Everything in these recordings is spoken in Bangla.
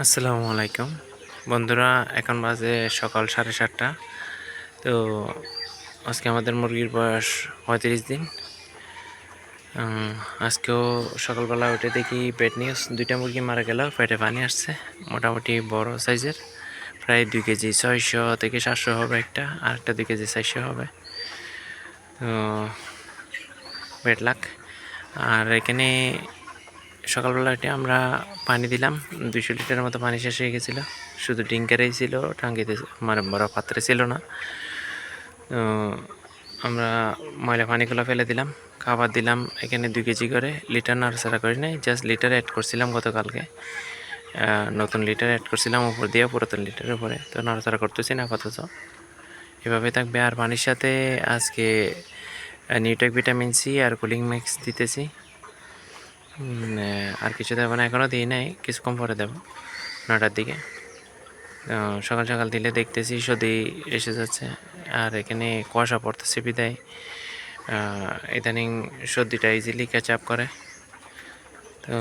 আসসালামু আলাইকুম। বন্ধুরা, এখন বাজে সকাল সাড়ে সাতটা। তো আজকে আমাদের মুরগির বয়স পঁয়ত্রিশ দিন। আজকেও সকালবেলা উঠে দেখি পেট নিউজ দুইটা মুরগি মারা গেল, পেটে পানি আসছে, মোটামুটি বড় সাইজের। প্রায় দুই কেজি, ছয়শো থেকে সাতশো হবে একটা, আর একটা দুই কেজি, চারশো হবে। তো, বেড লাক। আর এখানে সকালবেলা উঠে আমরা পানি দিলাম। দুইশো লিটারের মতো পানি শেষ হয়ে গেছিল। শুধু ডিঙ্কারেই ছিল টাঙ্কিতে মানে বড় পাত্রে ছিল না। আমরা ময়লা পানিগুলো ফেলে দিলাম, খাবার দিলাম, এখানে দুই কেজি করে লিটার নাড়াচাড়া করি নাই জাস্ট লিটার অ্যাড করছিলাম গতকালকে। নতুন লিটার অ্যাড করছিলাম উপর দিয়ে, পুরাতন লিটারের উপরে। তো নাড়াচাড়া করতেছি না আপাতত। এভাবে থাকবে। আর পানির সাথে আজকে নিউটেক ভিটামিন সি আর কুলিং মিক্স দিতেছি। আর কিছু দেবো না এখনও দিই নাই কিছুক্ষণ পরে দেবো, নটার দিকে। সকাল সকাল দিলে দেখতেছি সর্দি এসে যাচ্ছে, আর এখানে কুয়াশা পড়তেছে বিদায়। ইদানিং সর্দিটা ইজিলি ক্যাচ আপ করে। তো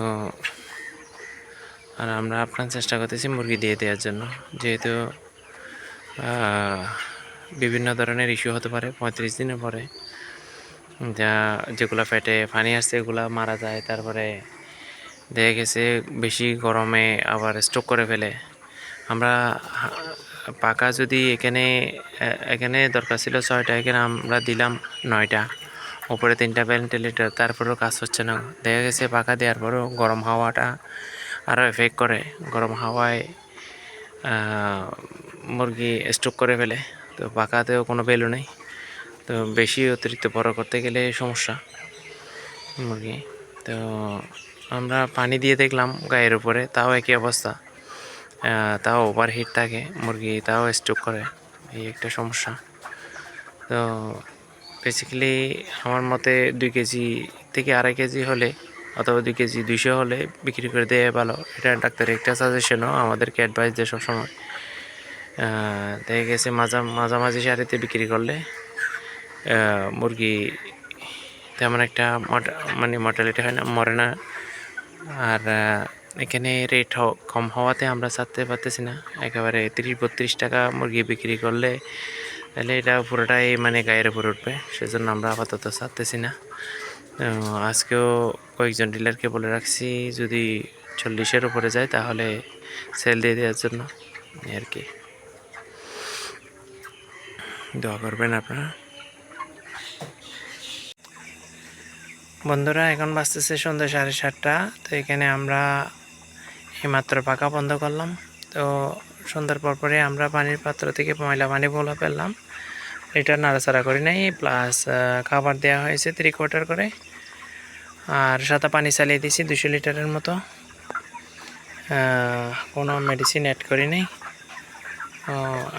আর আমরা আপনার চেষ্টা করতেছি মুরগি দিয়ে দেওয়ার জন্য, যেহেতু বিভিন্ন ধরনের ইস্যু হতে পারে, পঁয়ত্রিশ দিনের পরে। যা যেগুলো পেটে পানি আসছে এগুলো মারা যায়, তারপরে দেখা গেছে বেশি গরমে আবার স্ট্রোক করে ফেলে। আমরা পাকা যদি এখানে এখানে দরকার ছিল ছয়টা, এখানে আমরা দিলাম নয়টা, উপরে তিনটা ভেন্টিলেটার তারপরেও কাজ হচ্ছে না। দেখা গেছে পাকা দেওয়ার পরেও গরম হাওয়াটা আরও এফেক্ট করে। গরম হাওয়ায় মুরগি স্ট্রোক করে ফেলে। তো পাকাতেও কোনো ভ্যালু নেই। তো বেশি অতিরিক্ত বড় করতে গেলে সমস্যা মুরগি। তো আমরা পানি দিয়ে দেখলাম গায়ের উপরে, তাও একই অবস্থা। তাও ওভারহিট থাকে, মুরগি তাও স্ট্রোক করে, এই একটা সমস্যা। তো বেসিক্যালি আমার মতে দুই কেজি থেকে আড়াই কেজি হলে অথবা দুই কেজি দুইশো হলে বিক্রি করে দেওয়া ভালো। এটা ডাক্তারের একটা সাজেশনও আমাদেরকে অ্যাডভাইস দেয় সবসময়। দেখা গেছে মাঝামাঝি সারিতে বিক্রি করলে মুরগি তেমন একটা মানে মর্টালিটি হয় না, মরে না। আর এখানে রেট কম হওয়াতে আমরা ছাড়তে পারতেছি না। একেবারে তিরিশ বত্রিশ টাকা মুরগি বিক্রি করলে, তাহলে এটা পুরোটাই মানে গায়ের উপর উঠবে। সেজন্য আমরা আপাতত ছাড়তেছি না। আজকেও কয়েকজন ডিলারকে বলে রাখছি, যদি চল্লিশের উপরে যায়, তাহলে সেল দিয়ে দেওয়ার জন্য। আর কি। দোয়া করবেন আপনারা। বন্ধুরা, এখন বাজতেছে সন্ধ্যা সাড়ে সাতটা, তো এখানে আমরা এইমাত্র পাকা বন্ধ করলাম। তো সন্ধ্যার পর আমরা পানির পাত্র থেকে ময়লা পানি বলা ফেললাম। এটা নাড়াচাড়া করি নাই প্লাস খাবার দেওয়া হয়েছে থ্রি কোয়ার্টার করে। আর সাদা পানি চালিয়ে দিয়েছি দুশো লিটারের মতো। কোনো মেডিসিন অ্যাড করি নাই।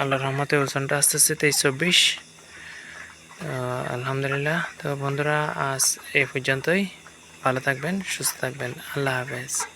আল্লাহর রহমতে ওজনটা আস্তে আস্তে তেইশ চব্বিশ। আলহামদুলিল্লাহ। তো বন্ধুরা আজ এ পর্যন্তই। ভালো থাকবেন সুস্থ থাকবেন। আল্লাহ হাফেজ।